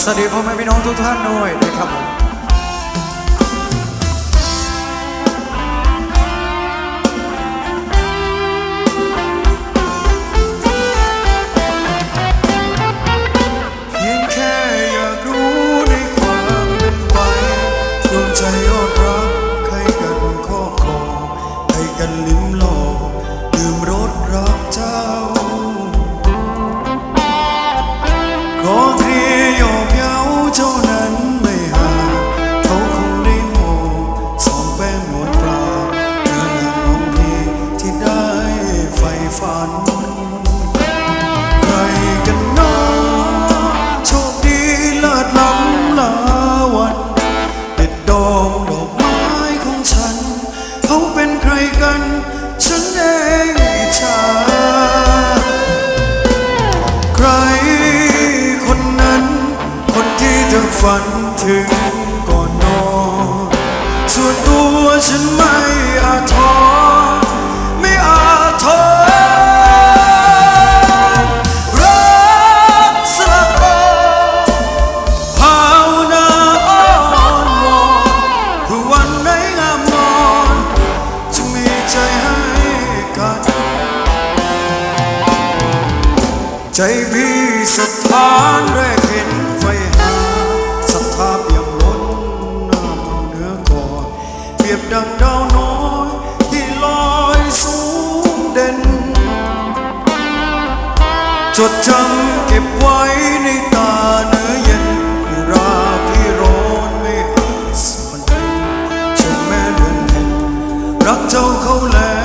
สวัสดีพ่อแม่พี่น้องทุกท่านด้วยนะครับผม ฝันถึงก่อนนอน ส่วนตัวฉันไม่อาทอไม่อาทอรักสลักโอภาวนาอ้อนวอนเพื่อวันไหนงามงอนจะมีใจให้กัน ใจพี่สถานแรกเห็น ยบดังดาวน้อยที่ลอยสูงเด่น จดจำเก็บไว้ในตาเนื้อเย็นเวลาที่ร้อนไม่อาจสัมพันธ์ฉันแม้เดินเห็นรักเจ้าเขาแล้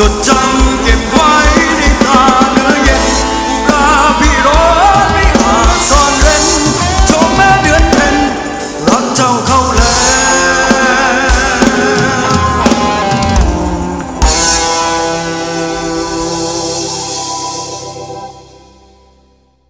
조차